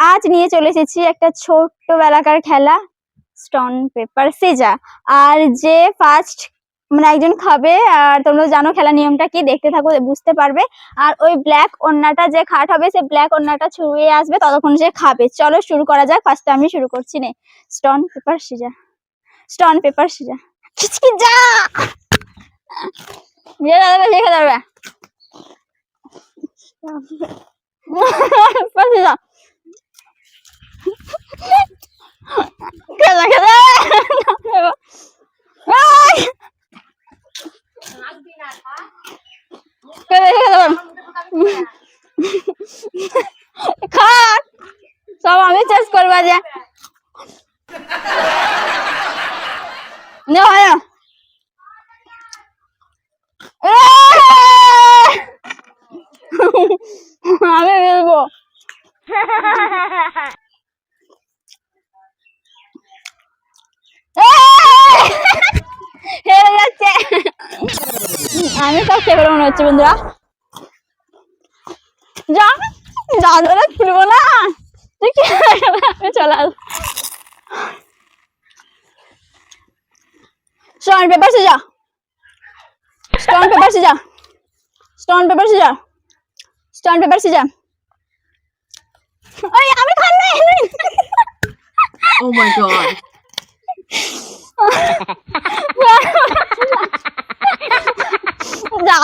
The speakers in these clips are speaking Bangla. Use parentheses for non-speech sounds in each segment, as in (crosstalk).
আজ নিয়ে চলে এসেছি একটা ছোট্টবেলাকার খেলা স্টোন পেপার সেজা আর যে ফার্স্ট মানে একজন খাবে, আর তোমরা জানো খেলা নিয়মটা কি, দেখতে থাকো, বুঝতে পারবে। আর ওই ব্ল্যাক ওন্নাটা যে খাট হবে সে ব্ল্যাক ওন্নাটা ছুঁয়ে আসবে, ততক্ষণ সে খাবে। চলো শুরু করা যাক ফার্স্টে আমি শুরু করছি নে। Stone paper scissor stone paper scissor খিচকি যা! দাদা লেখা সিজা খেলা খেলা এই! খেলা খেলা খা সব আমি চেস করবা যে নে হয় না। এ! আমি বলবো আমি সব খেয়ে মনে হচ্ছে বন্ধুরা যা যা ধরে খুলবো না তুই কি আমি চলে আসবো স্টোন পেপার সে যা স্টোন পেপার সে যা স্টোন পেপার সে যা স্টোন পেপার সে যা ওই আমি খান নাই Oh my god. যা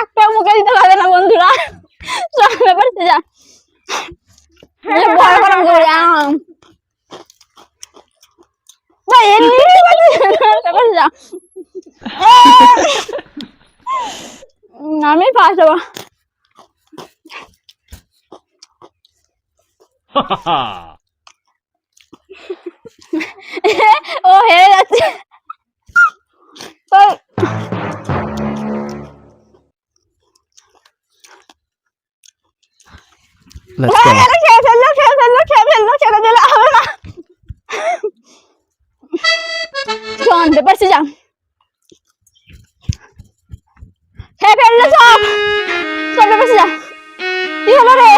একটা মুখে দিতে পারবে না বন্ধুরা। সব ব্যাপার যা। বড় বড় করে আম। ভাই এমনি ব্যাপার যা। আমি ফার্স্ট হব। (laughs) Let's go. এটা খেয়ে ফেলল খেয়ে ফেলল খেয়ে ফেলল ছেড়ে দিলে হবে না শোন পেপার যা খেয়ে ফেলল সব সব পেপার যা কি হলো রে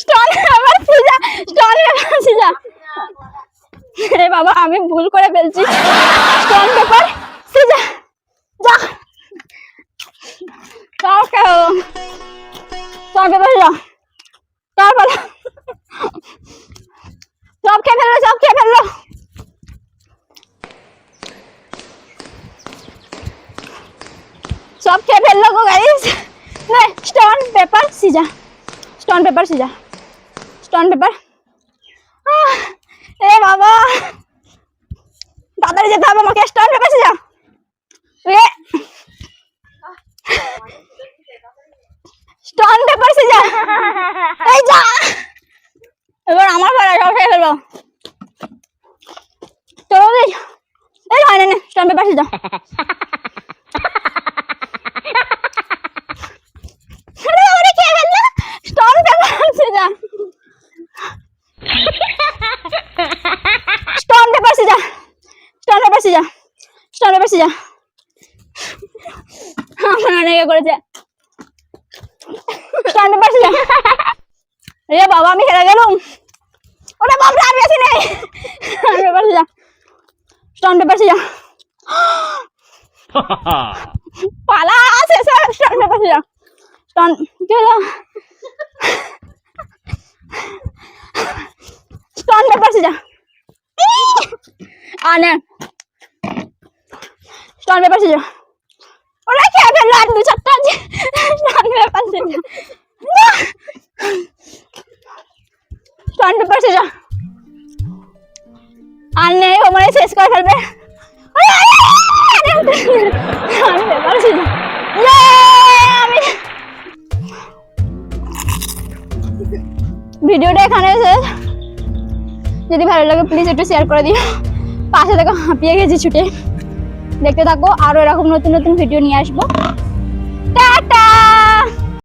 stone paper scissor stone paper সিজা রে বাবা আমি ভুল করে ফেলছি। স্টোন পেপার সিজা যা কাও কাও সব পেপার যা তারপর সব খেয়ে ফেললো সব খেয়ে ফেললো সব খেয়ে ফেললো গো গাইস নে stone paper scissor stone paper scissor stone paper এ বাবা তাড়াতাড়ি যেতে হবে আমাকে স্টোন পেপার সিজা রে স্টোন পেপার সিজা এই যা। এবার আমার ঘরে সব খেয়ে ফেলব। চলো এই হয় না স্টোন পেপার পেপার সিজা আমার অনেকে করেছে। স্টোন পেপার সিজা রে বাবা আমি হেরে গেলুম ওরে বাবা আর বেশি নেই stone paper scissor stone paper scissor Ha ha ha! পালা শেষ স্টোন পেপার সিজা স্টোন কি হলো স্টোন পেপার সিজা আনে স্টোন পেপার সিজা ওরা ফেলল আর দু চারটা আছে সিজা স্টোন পেপার সিজা আর নেই, ও মানে শেষ করে ফেলবে। ভিডিওটা এখানে শেষ। যদি ভালো লাগে প্লিজ একটু শেয়ার করে দিও। পাশে দেখো, হাঁপিয়ে গেছি ছুটে। দেখতে থাকো, আরও এরকম নতুন নতুন ভিডিও নিয়ে আসব।